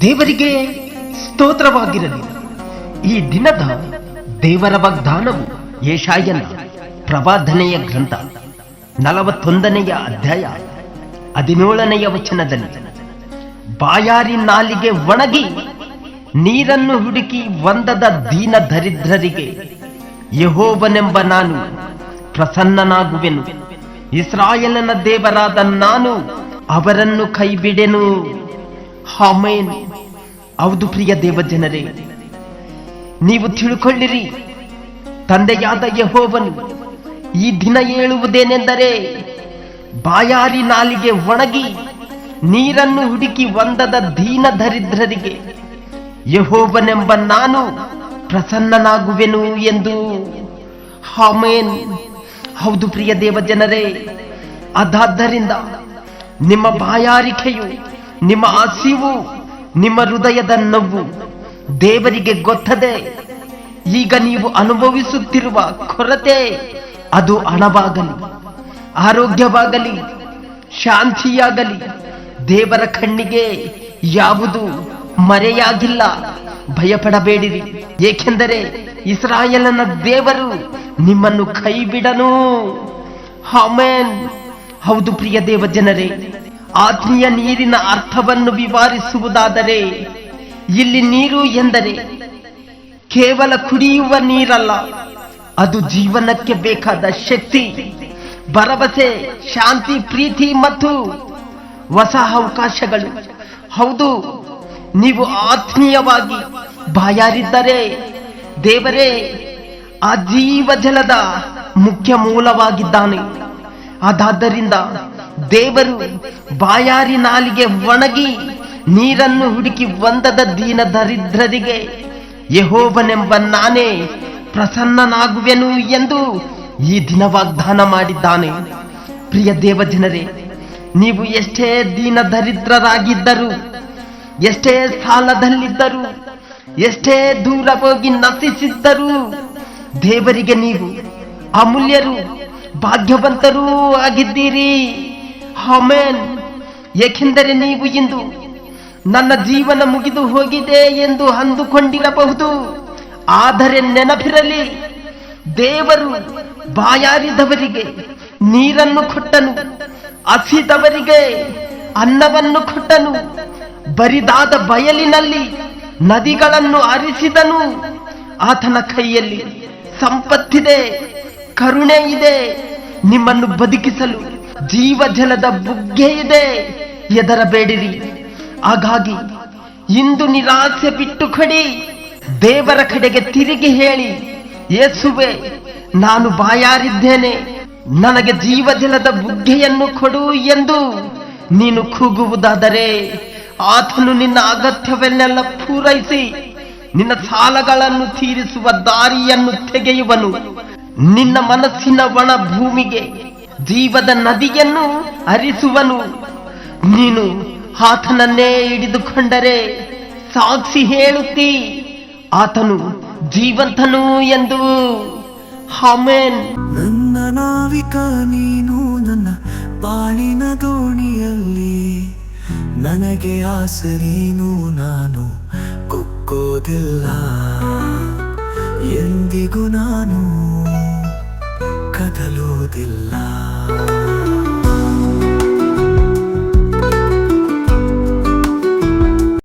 ದೇವರಿಗೆ ಸ್ತೋತ್ರವಾಗಿರಲಿ. ಈ ದಿನದ ದೇವರ ವಾಗ್ದಾನವು ಯಶಾಯನ ಪ್ರವಾದನೆಯ ಗ್ರಂಥ, ನಲವತ್ತೊಂದನೆಯ ಅಧ್ಯಾಯ ಹದಿನೇಳನೆಯ ವಚನದಲ್ಲಿ, ಬಾಯಾರಿ ನಾಲಿಗೆ ಒಣಗಿ ನೀರನ್ನು ಹುಡುಕಿ ಒಂದದ ದೀನ ದರಿದ್ರರಿಗೆ ಯಹೋವನೆಂಬ ನಾನು ಪ್ರಸನ್ನನಾಗುವೆನು. ಇಸ್ರಾಯೇಲನ ದೇವರಾದ ನಾನು ಅವರನ್ನು ಕೈಬಿಡೆನು. ಹಾಮೇನ್ ಹೌದು ಪ್ರಿಯ ದೇವ ಜನರೇ ನೀವು ತಿಳ್ಕೊಳ್ಳಿರಿ, ತಂದೆಯಾದ ಯಹೋವನು ಈ ದಿನ ಹೇಳುವುದೇನೆಂದರೆ, ಬಾಯಾರಿ ನಾಲಿಗೆ ಒಣಗಿ ನೀರನ್ನು ಹುಡುಕಿ ಒಂದದ ದೀನ ದರಿದ್ರರಿಗೆ ಯಹೋವನೆಂಬ ನಾನು ಪ್ರಸನ್ನನಾಗುವೆನು ಎಂದು. ಹಾಮೇನ್ ಹೌದು ಪ್ರಿಯ ದೇವಜನರೇ. ಅದಾದ್ದರಿಂದ ನಿಮ್ಮ ಬಾಯಾರಿಕೆಯು, ನಿಮ್ಮ ಹಸಿವು, ನಿಮ್ಮ ಹೃದಯದ ನೋವು ದೇವರಿಗೆ ಗೊತ್ತದೆ. ಈಗ ನೀವು ಅನುಭವಿಸುತ್ತಿರುವ ಕೊರತೆ ಅದು ಹಣವಾಗಲಿ, ಆರೋಗ್ಯವಾಗಲಿ, ಶಾಂತಿಯಾಗಲಿ, ದೇವರ ಕಣ್ಣಿಗೆ ಯಾವುದು ಮರೆಯಾಗಿಲ್ಲ. ಭಯಪಡಬೇಡಿರಿ. ಏಕೆಂದರೆ ಇಸ್ರಾಯೇಲನ ದೇವರು ನಿಮ್ಮನ್ನು ಕೈ ಬಿಡನು ಹಮೇನ್ ಹೌದು ಪ್ರಿಯ ದೇವ ಜನರೇ ಆತ್ಮೀಯ ನೀರಿನ ಅರ್ಥವನ್ನು ವಿವರಿಸುವುದಾದರೆ, ಇಲ್ಲಿ ನೀರು ಎಂದರೆ ಕೇವಲ ಕುಡಿಯುವ ನೀರಲ್ಲ, ಅದು ಜೀವನಕ್ಕೆ ಬೇಕಾದ ಶಕ್ತಿ, ಭರವಸೆ, ಶಾಂತಿ, ಪ್ರೀತಿ ಮತ್ತು ಹೊಸ ಅವಕಾಶಗಳು. ಹೌದು, ನೀವು ಆತ್ಮೀಯವಾಗಿ ಬಾಯಾರಿದ್ದರೆ ದೇವರೇ, ಆ ಜೀವ ಜಲದ ಮುಖ್ಯ ಮೂಲವಾಗಿದ್ದಾನೆ. ಅದಾದ್ದರಿಂದ ದೇವರು ಬಾಯಾರಿ ನಾಲಿಗೆ ಒಣಗಿ ನೀರನ್ನು ಹುಡುಕಿ ಒಂದದ ದೀನ ದರಿದ್ರರಿಗೆ, ಯಹೋವನೆಂಬ ನಾನೇ ಪ್ರಸನ್ನನಾಗುವೆನು ಎಂದು ಈ ದಿನ ವಾಗ್ದಾನ ಮಾಡಿದ್ದಾನೆ. ಪ್ರಿಯ ದೇವ ಜನರೇ ನೀವು ಎಷ್ಟೇ ದೀನ ದರಿದ್ರರಾಗಿದ್ದರು, ಎಷ್ಟೇ ಸಾಲದಲ್ಲಿದ್ದರು ಎಷ್ಟೇ ದೂರ ಹೋಗಿ ನಶಿಸಿದ್ದರೂ ದೇವರಿಗೆ ನೀವು ಅಮೂಲ್ಯರು, ಭಾಗ್ಯವಂತರೂ ಆಗಿದ್ದೀರಿ. ಆಮೆನ್. ಏಕೆಂದರೆ ನೀವು ಇಂದು ನನ್ನ ಜೀವನ ಮುಗಿದು ಹೋಗಿದೆ ಎಂದು ಅಂದುಕೊಂಡಿರಬಹುದು. ಆದರೆ ನೆನಪಿರಲಿ, ದೇವರು ಬಾಯಾರಿದವರಿಗೆ ನೀರನ್ನು ಕೊಟ್ಟನು, ಹಸಿದವರಿಗೆ ಅನ್ನವನ್ನು ಕೊಟ್ಟನು. ಬರಿದಾದ ಬಯಲಿನಲ್ಲಿ ನದಿಗಳನ್ನು ಅರಿಸಿದನು. ಆತನ ಕೈಯಲ್ಲಿ ಸಂಪತ್ತಿದೆ, ಕರುಣೆ ಇದೆ. ನಿಮ್ಮನ್ನು ಬದುಕಿಸಲು ಜೀವ ಜಲದ ಬುಗ್ಗೆ ಇದೆ. ಎದರಬೇಡಿರಿ ಹಾಗಾಗಿ ಇಂದು ನಿರಾಸೆ ಬಿಟ್ಟು ಕೊಡಿ ದೇವರ ಕಡೆಗೆ ತಿರುಗಿ ಹೇಳಿ ಏಸುವೆ ನಾನು ಬಾಯಾರಿದ್ದೇನೆ. ನನಗೆ ಜೀವ ಜಲದ ಬುಗ್ಗೆಯನ್ನು ಕೊಡು ಎಂದು ನೀನು ಕೂಗುವುದಾದರೆ ಆತನು ನಿನ್ನ ಅಗತ್ಯವನ್ನೆಲ್ಲ ಪೂರೈಸಿ ನಿನ್ನ ಸಾಲಗಳನ್ನು ತೀರಿಸುವ ದಾರಿಯನ್ನು ತೆಗೆಯುವನು. ನಿನ್ನ ಮನಸ್ಸಿನ ಒಣ ಭೂಮಿಗೆ ಜೀವದ ನದಿಯನ್ನು ಹರಿಸುವನು. ನೀನು ಆತನನ್ನೇ ಹಿಡಿದುಕೊಂಡರೆ ಸಾಕ್ಷಿ ಹೇಳುತ್ತಿ, ಆತನು ಜೀವಂತನು ಎಂದು. ಹಾಮೇನ್ ನನ್ನ ನಾವಿಕ ನೀನು ನನ್ನ ಬಾಳಿನ ದೋಣಿಯಲ್ಲಿ. ನನಗೆ ಆಸೆ ನೀನು ನಾನು ಕುಕ್ಕೋದಿಲ್ಲ. ಎಂದಿಗೂ ನಾನು ಕದಲೋದಿಲ್ಲ.